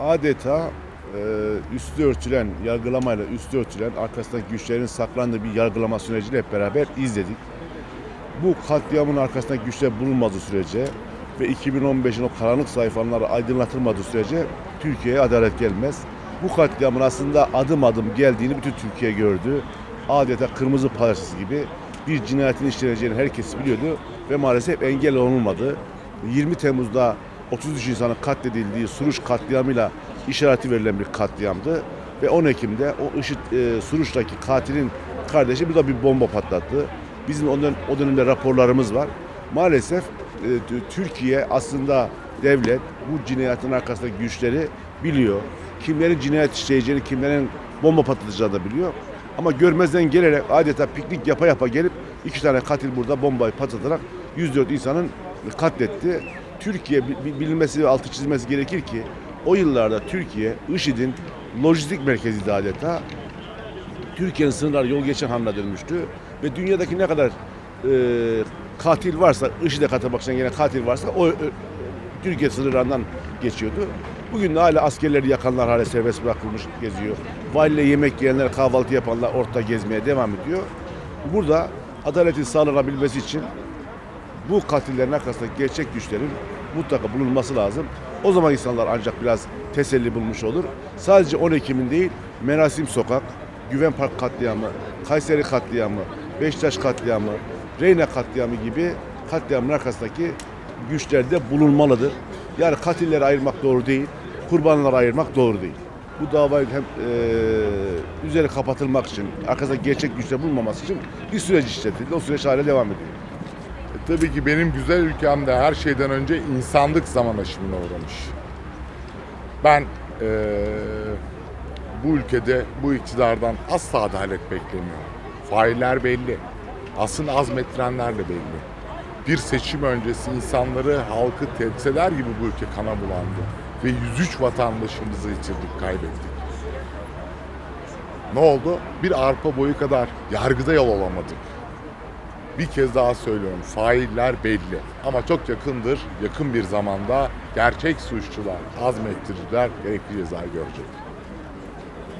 adeta e, üstü örtülen, yargılamayla üstü örtülen arkasındaki güçlerin saklandığı bir yargılama sürecini hep beraber izledik. Bu katliamın arkasındaki güçler bulunmadığı sürece ve 2015'in o karanlık sayfaları aydınlatılmadığı sürece Türkiye'ye adalet gelmez. Bu katliamın aslında adım adım geldiğini bütün Türkiye gördü. Adeta kırmızı parçası gibi bir cinayetin işleneceğini herkes biliyordu ve maalesef engel olunmadı. 20 Temmuz'da 33 insanın katledildiği Suruç katliamıyla işareti verilen bir katliamdı. Ve 10 Ekim'de o IŞİD e, Suruç'taki katilin kardeşi bir de bir bomba patlattı. Bizim o, dön- o dönemde raporlarımız var. Maalesef e, Türkiye aslında devlet bu cinayetin arkasındaki güçleri biliyor. Kimlerin cinayet işleyeceğini, kimlerin bomba patlatacağını da biliyor. Ama görmezden gelerek adeta piknik yapa yapa gelip iki tane katil burada bombayı patlatarak 104 insanın katletti. Türkiye bi- bi- bilinmesi ve altı çizilmesi gerekir ki o yıllarda Türkiye IŞİD'in lojistik merkeziydi adeta. Türkiye'nin sınırları yol geçen haline dönmüştü. Ve dünyadaki ne kadar e, katil varsa, IŞİD'e katılmak için yine katil varsa o e, Türkiye sınırlarından geçiyordu. Bugün de hala askerleri yakanlar hala serbest bırakılmış geziyor. Valiyle yemek yiyenler, kahvaltı yapanlar ortada gezmeye devam ediyor. Burada adaletin sağlanabilmesi için bu katillerin arkasındaki gerçek güçlerin mutlaka bulunması lazım. O zaman insanlar ancak biraz teselli bulmuş olur. Sadece 10 Ekim'in değil, Merasim Sokak, Güven Park katliamı, Kayseri katliamı, Beşiktaş katliamı, Reyna katliamı gibi katliamın arkasındaki güçler de bulunmalıdır. Yani katilleri ayırmak doğru değil, kurbanları ayırmak doğru değil. Bu davayı hem eee üzeri kapatılmak için, arkasında gerçek güçler bulunmaması için bir süreç işletildi. O süreç hala devam ediyor. Tabii ki benim güzel ülkemde her şeyden önce insanlık zaman aşımına uğramış. Ben eee, bu ülkede bu iktidardan asla adalet beklemiyorum. Failler belli. Aslında azmettirenler de belli. Bir seçim öncesi insanları, halkı temsil eder gibi bu ülke kana bulandı. Ve 103 vatandaşımızı yitirdik, kaybettik. Ne oldu? Bir arpa boyu kadar yargıda yol alamadık. Bir kez daha söylüyorum failler belli ama çok yakındır yakın bir zamanda gerçek suçlular azmettiriciler gerekli cezayı görecek.